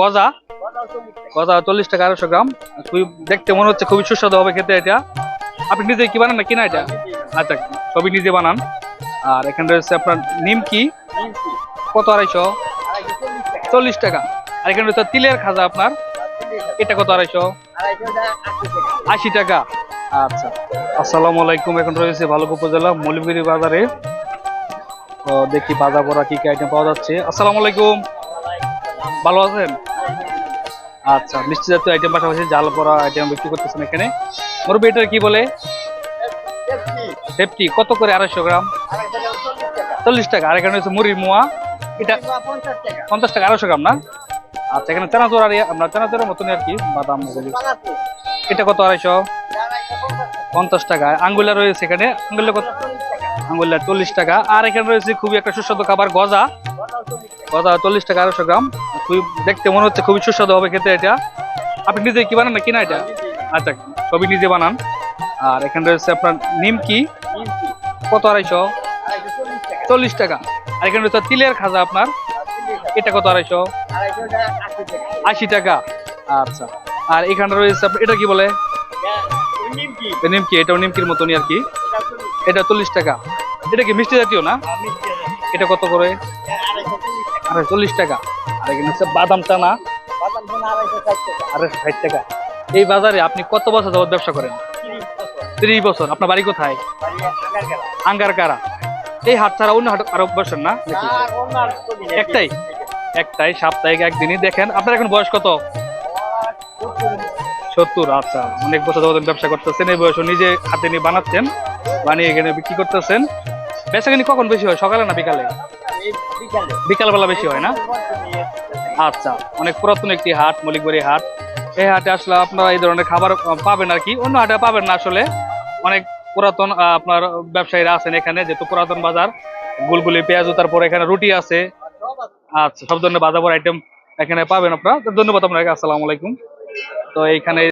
গজা? গজা চল্লিশ টাকা আড়াইশো গ্রাম। খুবই দেখতে মনে হচ্ছে খুবই সুস্বাদু হবে খেতে এটা। আপনি নিজে কি বানান না কিনা এটা? আচ্ছা সবই নিজে বানান। আর এখানে রয়েছে আপনার নিমকি। কত, আড়াইশো? চল্লিশ টাকা। আর এখানে রয়েছে তিলের খাজা আপনার। এটা কত, আড়াইশো? আশি টাকা। আচ্ছা আসসালামু আলাইকুম। এখন রয়েছে ভালুক উপজেলা মৌলভীর বাজারে দেখি বাজার করা কি কি আইটেম পাওয়া যাচ্ছে। আসসালামু আলাইকুম। ভালো আছেন? আচ্ছা মিষ্টি জাতীয় আইটেম পাশাপাশি জাল পরা আইটেম বিক্রি করতেছেন এখানে। মুরব্বী, এটার কি বলে? সেফটি কত করে? আড়াইশো গ্রাম। চল্লিশ টাকা, আর এখানে হচ্ছে মুড়ির মোয়া। এটা পঞ্চাশ টাকা, আড়াইশো গ্রাম না? আচ্ছা এখানে চানাচুর আর আপনার চানাচুরের মতন আর কি, বাদাম। এটা কত? আড়াইশো। পঞ্চাশ টাকা আঙ্গুলা রয়েছে এখানে। আঙ্গুলা কত? আঙ্গুলা চল্লিশ টাকা। আর এখানে রয়েছে খুবই একটা সুস্বাদু খাবার, গজা। গজা চল্লিশ টাকা আড়াইশো গ্রাম। খুবই দেখতে মনে হচ্ছে খুবই সুস্বাদু হবে খেতে এটা। আপনি নিজে কি বানান না কিনা এটা? আচ্ছা সবই নিজে বানান। আর এখানে রয়েছে আপনার নিমকি। কত আড়াইশো? চল্লিশ টাকা। আর এখানে রয়েছে তিলের খাজা আপনার। এটা কত আড়াইশো? আশি টাকা। আচ্ছা। আর এখানে রয়েছে এটা কি বলে? নিমকি, এটাও নিমকির মতনই আর কি। এটা চল্লিশ টাকা। এটা কি মিষ্টি জাতীয় না? এটা কত করে? চল্লিশ টাকা। আর এখানে হচ্ছে বাদাম আরে ষাট টাকা। এই বাজারে আপনি কত বছর যাবত ব্যবসা করেন? ত্রিশ বছর। আপনার বাড়ি কোথায়? আঙ্গার কারা এই হাট ছাড়া অন্য হাট আরও বসেন না? একটাই? একটাই। সাপ্তাহিক একদিনই দেখেন। আপনার এখন বয়স কত? সত্তর। আচ্ছা অনেক বছর যাবত ব্যবসা করতেছেন। এই বয়স নিজে হাতে নিয়ে বানাচ্ছেন, বানিয়ে এখানে বিক্রি করতেছেন। বেচাকিনি কখন বেশি হয়? সকালে না বিকালে? বিকালবেলা বেশি হয় না? আচ্ছা অনেক পুরাতন একটি হাট, মলিকবাড়ি হাট। এই হাটে আসলে আপনারা এই ধরনের খাবার পাবেন আর কি। অন্য হাটে পাবেন না আসলে। অনেক পুরাতন আপনার ব্যবসায়ীরা আছেন এখানে, যেহেতু পুরাতন বাজার। গুলগুলি, পেঁয়াজ, তারপর এখানে রুটি আছে। আচ্ছা সব ধরনের বাজার আইটেম এখানে পাবেন আপনারা। ধন্যবাদ আপনাকে, আসসালামু আলাইকুম। তো এইখানে